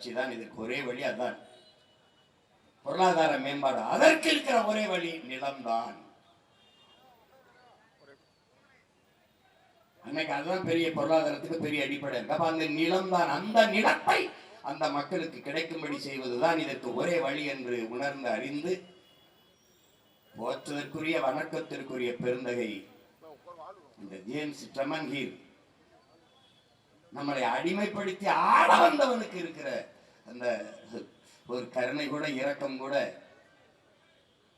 வளர்ச்சி தான் இதற்கு ஒரே வழி அதான். பொருளாதார மேம்பாடு. அதற்கு இருக்கிற ஒரே வழி நிலம்தான். அன்னைக்கு அதுதான் பெரிய பொருளாதாரத்துக்கு பெரிய அடிப்படை. அப்ப அந்த நிலம் தான் அந்த நிலத்தை அந்த மக்களுக்கு கிடைக்கும்படி செய்வதுதான் இதற்கு ஒரே வழி என்று உணர்ந்து அறிந்து போற்றுவதற்குரிய வணக்கத்திற்குரிய பெருந்தகை இந்த ஜேம்ஸ் ட்ரெமன்ஹீர் நம்மளை அடிமைப்படுத்தி ஆட வந்தவனுக்கு இருக்கிற அந்த ஒரு கருணை கூட இரக்கம் கூட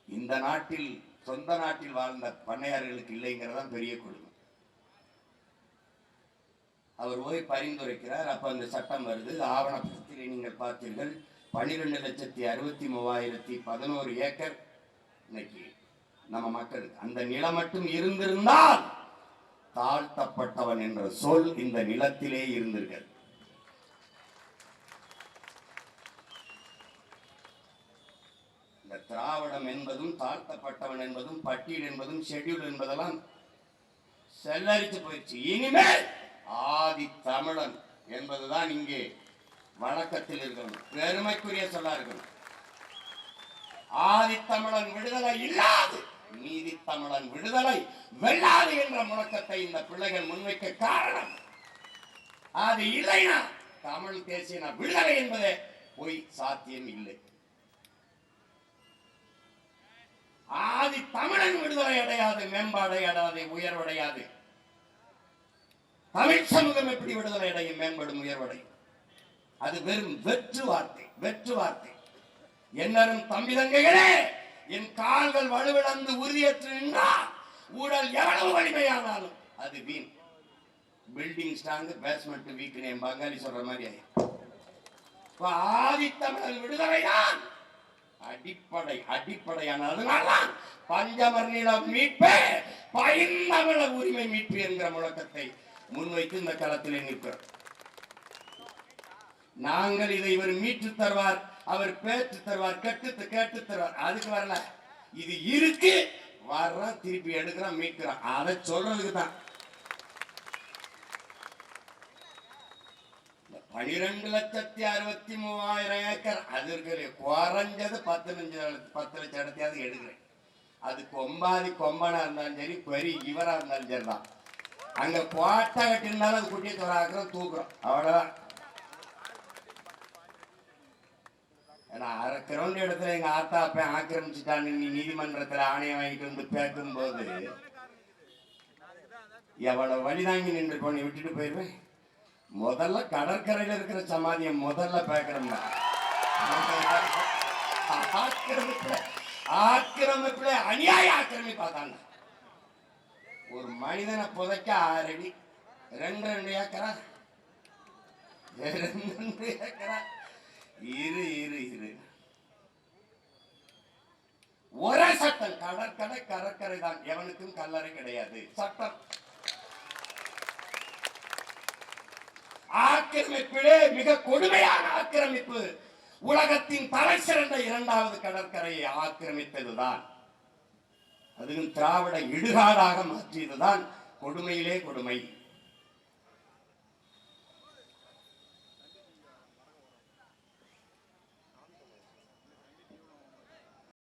இந்த நாட்டில் சொந்த நாட்டில் வாழ்ந்த பண்ணையார்களுக்கு இல்லைங்கிறதான் பெரிய கொடுமை. அவர் போய் பரிந்துரைக்கிறார் அப்ப அந்த சட்டம் வருது. ஆவணப்படத்தில் நீங்கள் பார்த்தீர்கள். பன்னிரெண்டு லட்சத்தி அறுபத்தி மூவாயிரத்தி பதினோரு ஏக்கர் இன்னைக்கு நம்ம மக்களுக்கு. அந்த நிலம் மட்டும் இருந்திருந்தால் தாழ்த்தப்பட்டவன் என்ற சொல் இந்த நிலத்திலே இருந்திருக்கிறது. இந்த திராவிடம் என்பதும் தாழ்த்தப்பட்டவன் என்பதும் பட்டியல் என்பதும் ஷெட்யூல் என்பதெல்லாம் செல்லரித்து போயிடுச்சு. இனிமேல் ஆதி தமிழன் என்பதுதான் இங்கே வழக்கத்தில் இருக்கணும். பெருமைக்குரிய சொல்லா இருக்கணும். ஆதி தமிழன் விடுதலை இல்லாது நீதி தமிழன் விடுதலை வெள்ளாது என்ற முழக்கத்தை இந்த பிள்ளைகள் முன்வைக்க காரணம். அது இல்லைனா தமிழ் தேசிய விடுதலை என்பதே பொய் சாத்தியம் இல்லை. ஆதி தமிழன் விடுதலை அடையாது மேம்பாடு அடையாது உயர்வடையாது தமிழ் சமூகம் எப்படி விடுதலை அடையும் மேம்படும் உயர்வடையும் அது வெறும் வெற்று வார்த்தை வெற்று வார்த்தை. என்னரும் தம்பி தங்கைகளே என் கால்கள் வலுவிழந்து உறுதியற்று நின்றால் உடல் எவ்வளவு வலிமையானாலும் அது வீண். பில்டிங் ஸ்ட்ராங் பேஸ்மெண்ட் வீக்னு என் பங்காளி சொல்ற மாதிரி ஆயிடும். ஆதித்தமிழர் விடுதலைதான். அடிப்படை அடிப்படையானதுனால அதனால்தான் பஞ்சமர் நிலம் உரிமை மீட்பு என்கிற முழக்கத்தை முன்வைத்து இந்த களத்தில் நிற்கிறோம். நாங்கள் இதை இவர் மீட்டு தருவார் அவர் பேற்று தருவார் கட்டு கேட்டு தருவார். அதுக்கு வரல. இது இருக்கு வர்றோம் திருப்பி எடுக்கிறான் மீட்கிறான் அதை சொல்றதுக்கு தான். பனிரெண்டு லட்சத்தி அறுபத்தி மூவாயிரம் ஏக்கர் அது இருக்கிற குறைஞ்சது பத்து லட்சம் பத்து லட்சம் இடத்தையாவது எடுக்கிறேன். அது கொம்பாதி கொம்பனா இருந்தாலும் சரி பெரிய இவரா இருந்தாலும் சரி தான் அங்க கோட்டை கட்டினாலும் அது குட்டியை தொடாக்கிறோம் தூக்குறோம் அவ்வளவுதான். ஏன்னா இடத்துல எங்க ஆத்தா ஆக்கிரமிச்சுட்டான்னு நீ நீதிமன்றத்துல ஆணையம் வாங்கிட்டு வந்து பேக்கும்போது எவ்வளவு வழிதாங்கி நின்று போன விட்டுட்டு போயிருவேன் முதல்ல கடற்கரையில் இருக்கிற சமாதியை முதல்ல பேக்கிறோம்டா ஆக்கிரமிப்புல ஆக்கிரமிப்புல அநியாய பார்த்தாங்க ஒரு மனிதனை புதைக்க ஆறு அடி ரெண்டு ரெண்டு ஏக்கரா? ரெண்டு ரெண்டு ஏக்கரா? இரு இரு இரு ஒரே சட்டம் கடற்கரை கடற்கரை தான். எவனுக்கும் கல்லறை கிடையாது. சட்டம். ஆக்கிரமிப்பிலே மிக கொடுமையான ஆக்கிரமிப்பு. உலகத்தின் தலை சிறந்த இரண்டாவது கடற்கரையை ஆக்கிரமித்ததுதான். அதுவும் திராவிட இடுகாடாக மாற்றியதுதான் கொடுமையிலே கொடுமை.